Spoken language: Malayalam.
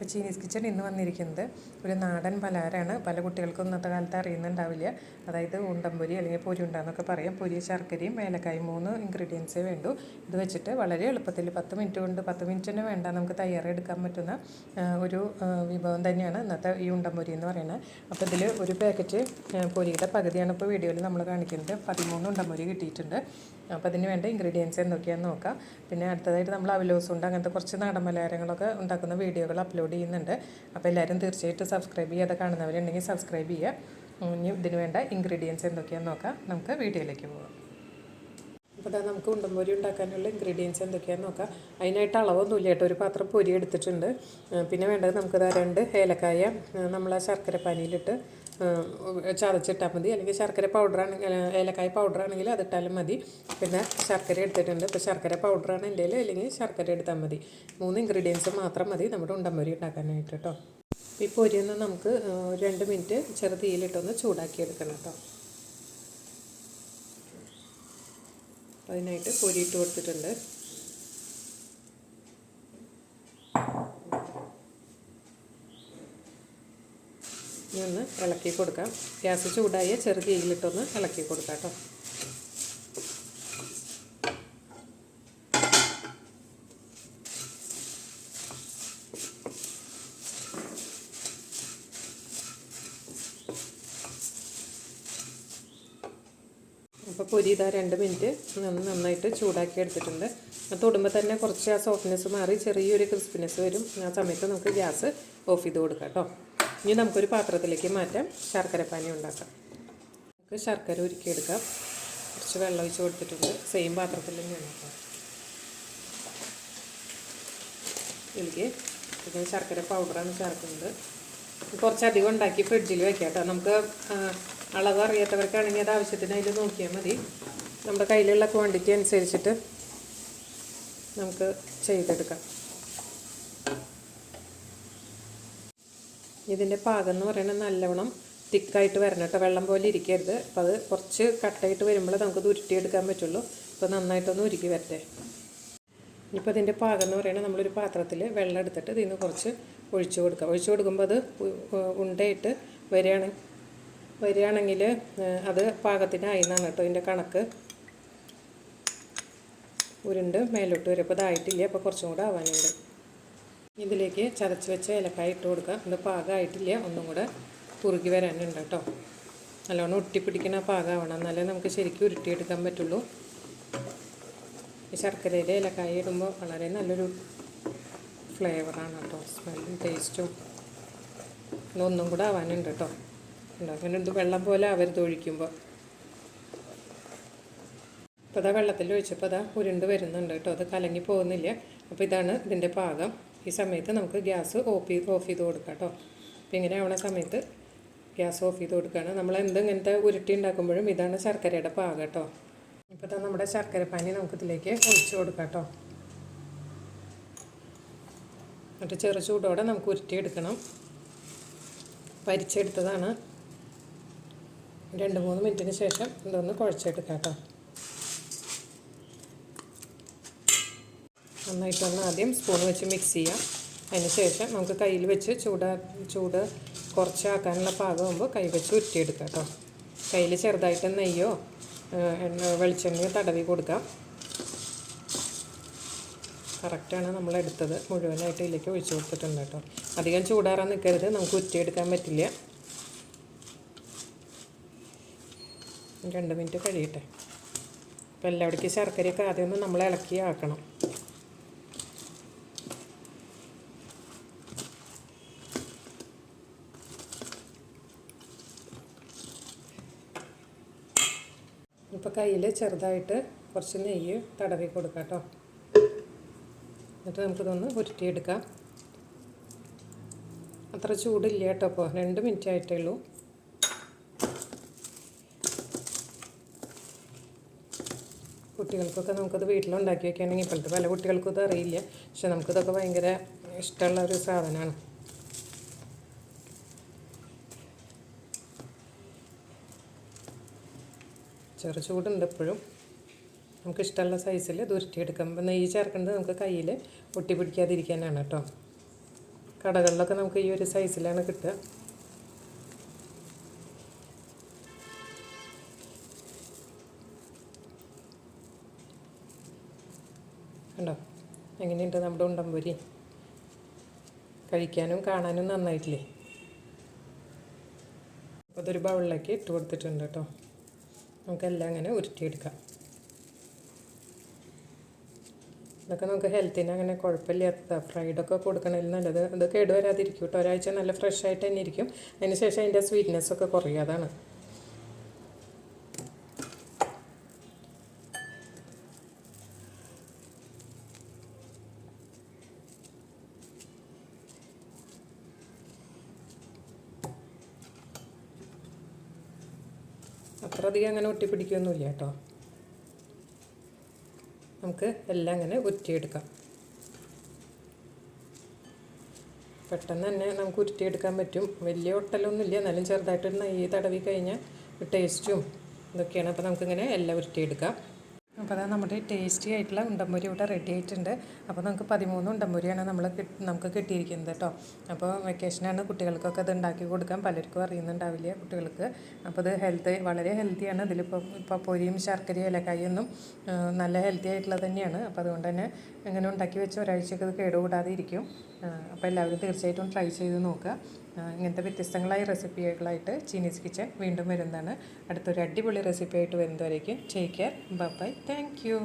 ഇപ്പോൾ ചീനീസ് കിച്ചൺ ഇന്ന് വന്നിരിക്കുന്നത് ഒരു നാടൻ പലഹാരമാണ്. പല കുട്ടികൾക്കും ഇന്നത്തെ കാലത്ത് അറിയുന്നുണ്ടാവില്ല. അതായത് ഉണ്ടംപൊരി അല്ലെങ്കിൽ പൊരി ഉണ്ടാന്നൊക്കെ പറയാം. പൊരി ശർക്കരയും ഏലക്കായും മൂന്ന് ഇൻഗ്രീഡിയൻസേ വേണ്ടൂ. ഇത് വെച്ചിട്ട് വളരെ എളുപ്പത്തിൽ പത്ത് മിനിറ്റ് കൊണ്ട് പത്ത് മിനിറ്റ് തന്നെ വേണ്ട. നമുക്ക് തയ്യാറെടുക്കാൻ പറ്റുന്ന ഒരു വിഭവം തന്നെയാണ് ഇന്നത്തെ ഈ ഉണ്ടംപൊരി എന്ന് പറയുന്നത്. അപ്പോൾ ഇതിൽ ഒരു പാക്കറ്റ് പൊരിയുടെ പകുതിയാണ് ഇപ്പോൾ വീഡിയോയിൽ നമ്മൾ കാണിക്കുന്നത്. പതിമൂന്ന് ഉണ്ടംപൊരി കിട്ടിയിട്ടുണ്ട്. അപ്പോൾ അതിന് വേണ്ട ഇൻഗ്രീഡിയൻസ് എന്തൊക്കെയാണെന്ന് നോക്കാം. പിന്നെ അടുത്തതായിട്ട് നമ്മൾ അവലോസുണ്ട് അങ്ങനത്തെ കുറച്ച് നാടൻ പലഹാരങ്ങളൊക്കെ ഉണ്ടാക്കുന്ന വീഡിയോകൾ അപ്ലോഡ് ചെയ്യുന്നുണ്ട്. അപ്പോൾ എല്ലാവരും തീർച്ചയായിട്ടും സബ്സ്ക്രൈബ് ചെയ്യാതെ കാണുന്നവരുണ്ടെങ്കിൽ സബ്സ്ക്രൈബ് ചെയ്യുക. ഇനി ഇതിന് വേണ്ട ഇൻഗ്രീഡിയൻസ് എന്തൊക്കെയാണെന്ന് നോക്കാം. നമുക്ക് വീഡിയോയിലേക്ക് പോകാം. അപ്പോൾ ഇതാ നമുക്ക് ഉണ്ടംപൊരി ഉണ്ടാക്കാനുള്ള ഇൻഗ്രീഡിയൻസ് എന്തൊക്കെയാണെന്ന് നോക്കാം. അതിനായിട്ട് അളവൊന്നുമില്ല കേട്ടോ. ഒരു പാത്രം പൊരി എടുത്തിട്ടുണ്ട്. പിന്നെ വേണ്ടത് നമുക്ക് ദാ രണ്ട് ഏലക്കായ നമ്മൾ ആ ശർക്കര പാനിയിലിട്ട് ചതച്ചിട്ടാൽ മതി. അല്ലെങ്കിൽ ശർക്കര പൗഡർ ആണെങ്കിൽ ഏലക്കായ പൗഡർ ആണെങ്കിൽ അതിട്ടാലും മതി. പിന്നെ ശർക്കര എടുത്തിട്ടുണ്ട്. ഇപ്പോൾ ശർക്കര പൗഡറാണ് എന്റെ അല്ലെങ്കിൽ ശർക്കര എടുത്താൽ മതി. മൂന്ന് ഇൻഗ്രീഡിയൻസ് മാത്രം മതി നമ്മുടെ ഉണ്ടംപൊരി ഉണ്ടാക്കാനായിട്ട് കേട്ടോ. ഈ പൊരിയൊന്ന് നമുക്ക് രണ്ട് മിനിറ്റ് ചെറുതീയിലിട്ടൊന്ന് ചൂടാക്കി എടുക്കണം കേട്ടോ. അതിനായിട്ട് പൊരിയിട്ട് കൊടുത്തിട്ടുണ്ട്. ഇനി ഒന്ന് ഇളക്കി കൊടുക്കാം. ഗ്യാസ് ചൂടായ ചെറുതീയിലിട്ടൊന്ന് ഇളക്കി കൊടുക്കാം കേട്ടോ. പൊരി ഇതാ രണ്ട് മിനിറ്റ് നന്ന- നന്നായിട്ട് ചൂടാക്കി എടുത്തിട്ടുണ്ട്. അത് തൊടുമ്പോൾ തന്നെ കുറച്ച് ആ സോഫ്റ്റ്നെസ് മാറി ചെറിയൊരു ക്രിസ്പിനെസ് വരും. ആ സമയത്ത് നമുക്ക് ഗ്യാസ് ഓഫ് ചെയ്ത് കൊടുക്കാം കേട്ടോ. ഇനി നമുക്കൊരു പാത്രത്തിലേക്ക് മാറ്റാം. ശർക്കര പാനി ഉണ്ടാക്കാം. നമുക്ക് ശർക്കര ഉരുക്കിയെടുക്കാം. കുറച്ച് വെള്ളം ഒഴിച്ച് കൊടുത്തിട്ടുണ്ട്. സെയിം പാത്രത്തിൽ തന്നെ ഉണ്ടാക്കാം ഇതിലേക്ക് പിന്നെ ശർക്കര പൗഡറാണ് ചേർക്കുന്നത്. കുറച്ചധികം ഉണ്ടാക്കി ഫ്രിഡ്ജിൽ വെക്കാം കേട്ടോ. നമുക്ക് അളവ് അറിയാത്തവർക്കാണെങ്കിൽ അത് ആവശ്യത്തിന് അതിൽ നോക്കിയാൽ മതി. നമ്മുടെ കയ്യിലുള്ള ക്വാണ്ടിറ്റി അനുസരിച്ചിട്ട് നമുക്ക് ചെയ്തെടുക്കാം. ഇതിന്റെ പാകം എന്ന് പറയുന്നത് നല്ലവണ്ണം തിക്കായിട്ട് വരണം കേട്ടോ. വെള്ളം പോലെ ഇരിക്കരുത്. അപ്പോൾ അത് കുറച്ച് കട്ടായിട്ട് വരുമ്പോൾ നമുക്കത് ഉരുട്ടിയെടുക്കാൻ പറ്റുള്ളൂ. അപ്പോൾ നന്നായിട്ടൊന്ന് ഉരുക്കി വരട്ടെ. ഇനിയിപ്പോൾ അതിന്റെ പാകം എന്ന് പറയുന്നത് നമ്മളൊരു പാത്രത്തിൽ വെള്ളം എടുത്തിട്ട് ഇതിൽ നിന്ന് കുറച്ച് ഒഴിച്ചു കൊടുക്കുക ഒഴിച്ചു കൊടുക്കുമ്പോൾ അത് ഉണ്ടയിട്ട് വരികയാണ് വരികയാണെങ്കിൽ അത് പാകത്തിനായി എന്നാണ് കേട്ടോ ഇതിന്റെ കണക്ക്. ഉരുണ്ട് മേലോട്ട് വരും. അപ്പോൾ ഇതായിട്ടില്ല? അപ്പോൾ കുറച്ചും കൂടെ ആവാനുണ്ട്. ഇതിലേക്ക് ചതച്ച് വെച്ച ഏലക്കായ ഇട്ട് കൊടുക്കുക. ഇത് പാകമായിട്ടില്ല? ഒന്നും കൂടെ കുറുകി വരാനുണ്ട് കേട്ടോ. നല്ലോണം ഒട്ടിപ്പിടിക്കുന്ന പാകമാവണം എന്നാലേ നമുക്ക് ശരിക്കും ഉരുട്ടിയെടുക്കാൻ പറ്റുള്ളൂ. ഈ ശർക്കരയിൽ ഏലക്കായ ഇടുമ്പോൾ വളരെ നല്ലൊരു ഫ്ലേവറാണ് കേട്ടോ. സ്മെല്ലും ടേസ്റ്റും. ഒന്നും കൂടെ ആവാനുണ്ട് കേട്ടോ. അങ്ങനെ വെള്ളം പോലെ ആവരുത് ഒഴിക്കുമ്പോൾ ഇപ്പോൾ അതാ വെള്ളത്തിൽ ഒഴിച്ചപ്പോൾ അതാ ഉരുണ്ട് വരുന്നുണ്ട് കേട്ടോ. അത് കലങ്ങി പോകുന്നില്ല. അപ്പോൾ ഇതാണ് ഇതിന്റെ പാകം. ഈ സമയത്ത് നമുക്ക് ഗ്യാസ് ഓഫ് ചെയ്ത് ഓഫ് ചെയ്ത് കൊടുക്കാം കേട്ടോ. അപ്പോൾ ഇങ്ങനെ ആവണ സമയത്ത് ഗ്യാസ് ഓഫ് ചെയ്ത് കൊടുക്കുകയാണ് നമ്മൾ എന്ത് ഇങ്ങനത്തെ ഉരുട്ടി ഉണ്ടാക്കുമ്പോഴും ഇതാണ് ശർക്കരയുടെ പാകം കേട്ടോ. ഇപ്പോൾ തന്നെ നമ്മുടെ ശർക്കര പാനി നമുക്കിതിലേക്ക് ഒഴിച്ചു കൊടുക്കാം കേട്ടോ. എന്നിട്ട് ചെറു ചൂടോടെ നമുക്ക് ഉരുട്ടിയെടുക്കണം. പരിച്ചെടുത്തതാണ് രണ്ട് മൂന്ന് മിനിറ്റിന് ശേഷം ഇതൊന്ന് കുഴച്ചെടുക്കാം കേട്ടോ നന്നായിട്ടൊന്ന് ആദ്യം സ്പൂൺ വെച്ച് മിക്സ് ചെയ്യാം. അതിന് ശേഷം നമുക്ക് കയ്യിൽ വെച്ച് ചൂടാ ചൂട് കുറച്ചാക്കാനുള്ള പാകമാകുമ്പോൾ കൈ വെച്ച് ഉരുട്ടിയെടുക്കാം കേട്ടോ കയ്യിൽ ചെറുതായിട്ട് നെയ്യോ എണ്ണ വെളിച്ചെണ്ണയോ തടവി കൊടുക്കാം. കറക്റ്റാണ് നമ്മൾ എടുത്തത്. മുഴുവനായിട്ട് ഇതിലേക്ക് ഒഴിച്ചു കൊടുത്തിട്ടുണ്ട് കേട്ടോ. അധികം ചൂടാറാൻ നിൽക്കരുത്. നമുക്ക് ഉരുട്ടിയെടുക്കാൻ പറ്റില്ല. രണ്ട് മിനിറ്റ് കഴിയട്ടെ. അപ്പോൾ എല്ലാവിടേക്കും ശർക്കരയൊക്കെ ആദ്യം ഒന്ന് നമ്മൾ ഇളക്കി ആക്കണം. ഇപ്പോൾ കയ്യിൽ ചെറുതായിട്ട് കുറച്ച് നെയ്യ് തടവി കൊടുക്കാം കേട്ടോ എന്നിട്ട് നമുക്കിതൊന്ന് ഉരുട്ടിയെടുക്കാം. അത്ര ചൂടില്ല കേട്ടോ ഇപ്പോൾ രണ്ട് മിനിറ്റ് ആയിട്ടേ ഉള്ളൂ. കുട്ടികൾക്കൊക്കെ നമുക്കത് വീട്ടിലുണ്ടാക്കി വെക്കുകയാണെങ്കിൽ ഇപ്പോഴത്തെ പല കുട്ടികൾക്കും ഇത് അറിയില്ല. പക്ഷെ നമുക്കിതൊക്കെ ഭയങ്കര ഇഷ്ടമുള്ള ഒരു സാധനമാണ്. ചെറു ചൂടുണ്ട് എപ്പോഴും. നമുക്ക് ഇഷ്ടമുള്ള സൈസിൽ ഇത് ഉരുട്ടിയെടുക്കാം അപ്പോൾ നെയ്യ് ചേർക്കേണ്ടത് നമുക്ക് കയ്യിൽ ഒട്ടി പിടിക്കാതിരിക്കാനാണ് കേട്ടോ. കടകളിലൊക്കെ നമുക്ക് ഈ ഒരു സൈസിലാണ് കിട്ടുക. എങ്ങനെയുണ്ട് നമ്മുടെ ഉണ്ടംപൊരി കഴിക്കാനും കാണാനും നന്നായിട്ടില്ലേ? അപ്പോൾ അതൊരു ബൗളിലേക്ക് ഇട്ട് കൊടുത്തിട്ടുണ്ട് കേട്ടോ. നമുക്കെല്ലാം അങ്ങനെ ഉരുട്ടിയെടുക്കാം. ഇതൊക്കെ നമുക്ക് ഹെൽത്തിന് അങ്ങനെ കുഴപ്പമില്ലാത്ത ഫ്രൈഡൊക്കെ കൊടുക്കണതിൽ നല്ലത്. അത് കേടുവരാതിരിക്കും കേട്ടോ. ഒരാഴ്ച നല്ല ഫ്രഷ് ആയിട്ട് തന്നെ ഇരിക്കും. അതിന് ശേഷം അതിന്റെ സ്വീറ്റ്നെസ് ഒക്കെ അത്ര അധികം അങ്ങനെ ഒട്ടിപ്പിടിക്കുകയൊന്നുമില്ല കേട്ടോ. നമുക്ക് എല്ലാം അങ്ങനെ ഉരുട്ടിയെടുക്കാം. പെട്ടെന്ന് തന്നെ നമുക്ക് ഉരുട്ടിയെടുക്കാൻ പറ്റും. വലിയ ഒട്ടലൊന്നുമില്ല. എന്നാലും ചെറുതായിട്ട് നെയ്യ് തടവി കഴിഞ്ഞാൽ ടേസ്റ്റും ഇതൊക്കെയാണ്. അപ്പോൾ നമുക്കിങ്ങനെ എല്ലാം ഉരുട്ടിയെടുക്കാം. അപ്പോൾ അതാ നമ്മുടെ ടേസ്റ്റി ആയിട്ടുള്ള ഉണ്ടമ്പൂരി ഇവിടെ റെഡി ആയിട്ടുണ്ട്. അപ്പോൾ നമുക്ക് പതിമൂന്ന് ഉണ്ടമ്പൂരിയാണ് നമ്മൾ നമുക്ക് കിട്ടിയിരിക്കുന്നത് കേട്ടോ. അപ്പോൾ വെക്കേഷനാണ് കുട്ടികൾക്കൊക്കെ അത് ഉണ്ടാക്കി കൊടുക്കാൻ പലർക്കും അറിയുന്നുണ്ടാവില്ല കുട്ടികൾക്ക്. അപ്പോൾ ഇത് ഹെൽത്ത് വളരെ ഹെൽത്തിയാണ് ഇതിലിപ്പോൾ ഇപ്പോൾ പൊരിയും ശർക്കരയും ഇലക്കായൊന്നും നല്ല ഹെൽത്തി ആയിട്ടുള്ളത് തന്നെയാണ്. അപ്പോൾ അതുകൊണ്ട് തന്നെ ഇങ്ങനെ ഉണ്ടാക്കി വെച്ച് ഒരാഴ്ചയൊക്കെ ഇത് കേടുകൂടാതെ ഇരിക്കും. അപ്പോൾ എല്ലാവരും തീർച്ചയായിട്ടും ട്രൈ ചെയ്ത് നോക്കുക. ഇങ്ങനത്തെ വ്യത്യസ്തങ്ങളായ റെസിപ്പികളായിട്ട് ചീനീസ് കിച്ചൻ വീണ്ടും വരുന്നതാണ്. അടുത്തൊരു അടിപൊളി റെസിപ്പി ആയിട്ട് വരുന്നവരേക്കും take care bye thank you